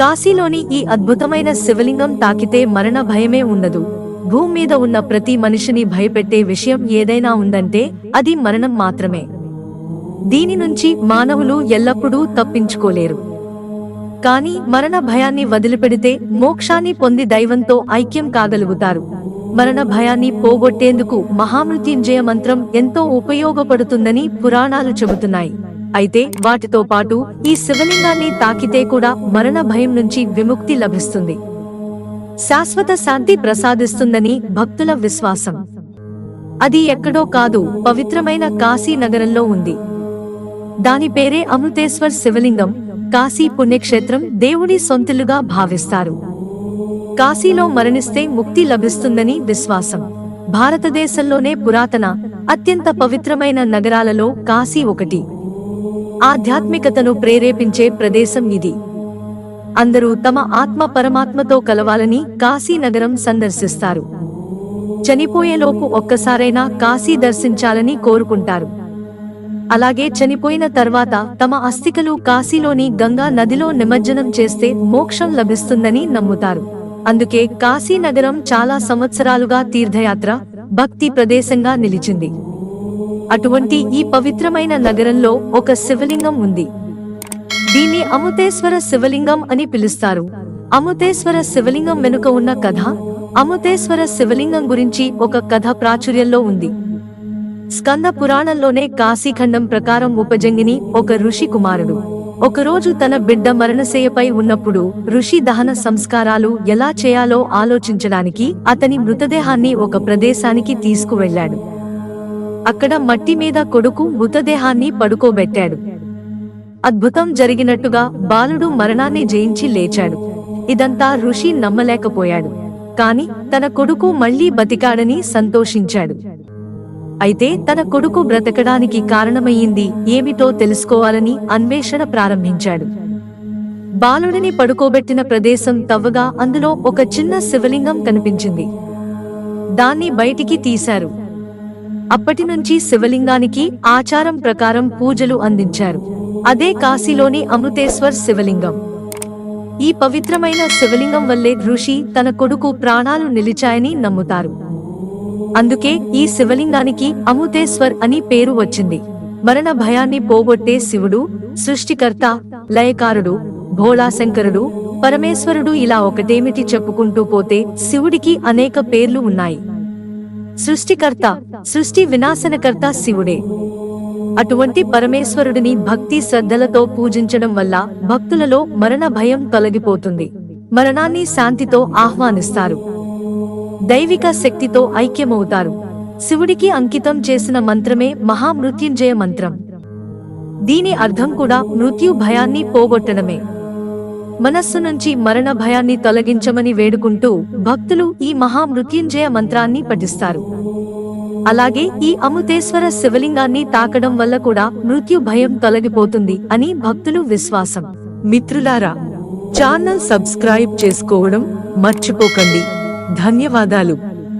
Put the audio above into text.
కాశీలోని ఈ అద్భుతమైన శివలింగం తాకితే మరణ భయమే ఉండదు. భూమి మీద ఉన్న ప్రతి మనిషిని భయపెట్టే విషయం ఏదైనా ఉందంటే అది మరణం మాత్రమే. దీని నుంచి మానవులు ఎల్లప్పుడూ తప్పించుకోలేరు. కాని మరణ భయాన్ని వదిలిపెడితే మోక్షాన్ని పొంది దైవంతో ఐక్యం కాగలుగుతారు. మరణ భయాన్ని పోగొట్టేందుకు మహామృత్యుంజయ మంత్రం ఎంతో ఉపయోగపడుతుందని పురాణాలు చెబుతున్నాయి. అయితే వాటితో పాటు ఈ శివలింగాన్ని తాకితే కూడా మరణ భయం నుంచి విముక్తి లభిస్తుంది. శాశ్వత శాంతి ప్రసాదిస్తుందని భక్తుల విశ్వాసం. అది ఎక్కడో కాదు పవిత్రమైన కాశీ నగరంలో ఉంది. దాని పేరే అమృతేశ్వర్ శివలింగం. కాశీ పుణ్యక్షేత్రం దేవుడి సొంతులుగా భావిస్తారు. కాశీలో మరణిస్తే ముక్తి లభిస్తుందని విశ్వాసం. భారతదేశంలోనే పురాతన అత్యంత పవిత్రమైన నగరాలలో కాశీ ఒకటి. ఆధ్యాత్మికతను ప్రేరేపించే ప్రదేశం ఇది. అందరూ తమ ఆత్మ పరమాత్మతో కలవాలని కాశీ నగరం సందర్శిస్తారు. చనిపోయేలోపు ఒక్కసారైనా కాశీ దర్శించాలని కోరుకుంటారు. అలాగే చనిపోయిన తర్వాత తమ అస్థికలు కాశీలోని గంగా నదిలో నిమజ్జనం చేస్తే మోక్షం లభిస్తుందని నమ్ముతారు. అందుకే కాశీ నగరం చాలా సంవత్సరాలుగా తీర్థయాత్ర భక్తి ప్రదేశంగా నిలిచింది. అటువంటి ఈ పవిత్రమైన నగరంలో ఒక శివలింగం ఉంది. దీన్ని అముతేశ్వర శివలింగం అని పిలుస్తారు. అముతేశ్వర శివలింగం వెనుక ఉన్న కథ అముతేశ్వర శివలింగం గురించి ఒక కథ ప్రాచుర్యంలో ఉంది. స్కంద పురాణంలోనే కాశీఖండం ప్రకారం ఉపజంగిని ఒక ఋషి కుమారుడు. ఒకరోజు తన బిడ్డ మరణశయ్యపై ఉన్నప్పుడు ఋషి దహన సంస్కారాలు ఎలా చేయాలో ఆలోచించడానికి అతని మృతదేహాన్ని ఒక ప్రదేశానికి తీసుకువెళ్ళాడు. అక్కడ మట్టి మీద కొడుకు మృతదేహాన్ని పడుకోబెట్టాడు. అద్భుతం జరిగినట్టుగా బాలుడు మరణాన్ని జయించి లేచాడు. ఇదంతా ఋషి నమ్మలేకపోయాడు. కాని తన కొడుకు మళ్ళీ బతికాడని సంతోషించాడు. అయితే తన కొడుకు బ్రతకడానికి కారణమయ్యింది ఏమిటో తెలుసుకోవాలని అన్వేషణ ప్రారంభించాడు. బాలుడిని పడుకోబెట్టిన ప్రదేశం తవ్వగా అందులో ఒక చిన్న శివలింగం కనిపించింది. దాన్ని బయటికి తీశారు. అప్పటి నుంచి శివలింగానికి ఆచారం ప్రకారం పూజలు అందించారు. అదే కాశీలోని అమృతేశ్వర్ శివలింగం. ఈ పవిత్రమైన శివలింగం వల్లే ఋషి తన కొడుకు ప్రాణాలు నిలిచాయని నమ్ముతారు. అందుకే ఈ శివలింగానికి అమృతేశ్వర్ అని పేరు వచ్చింది. మరణ భయాన్ని పోగొట్టే శివుడు సృష్టికర్త లయకారుడు భోళాశంకరుడు పరమేశ్వరుడు ఇలా ఒకటేమిటి చెప్పుకుంటూ పోతే శివుడికి అనేక పేర్లు ఉన్నాయి. సృష్టికర్త సృష్టి వినాశనకర్త శివుడే. అటువంటి పరమేశ్వరుడిని భక్తి శ్రద్ధలతో పూజించడం వల్ల భక్తులలో మరణ భయం తొలగిపోతుంది. మరణాన్ని శాంతితో ఆహ్వానిస్తారు. దైవిక శక్తితో ఐక్యమవుతారు. శివుడికి అంకితం చేసిన మంత్రమే మహామృత్యుంజయ మంత్రం. దీని అర్థం కూడా మృత్యు భయాన్ని పోగొట్టడమే. మనస్సు నుంచి మరణ భయాన్ని తొలగించమని వేడుకుంటూ భక్తులు ఈ మహామృత్యుంజయ మంత్రాన్ని పఠిస్తారు. అలాగే ఈ అమృతేశ్వర శివలింగాన్ని తాకడం వల్ల కూడా మృత్యు భయం తొలగిపోతుంది అని భక్తులు విశ్వాసం. మిత్రులారా ఛానల్ సబ్స్క్రైబ్ చేసుకోవడం మర్చిపోకండి. ధన్యవాదాలు.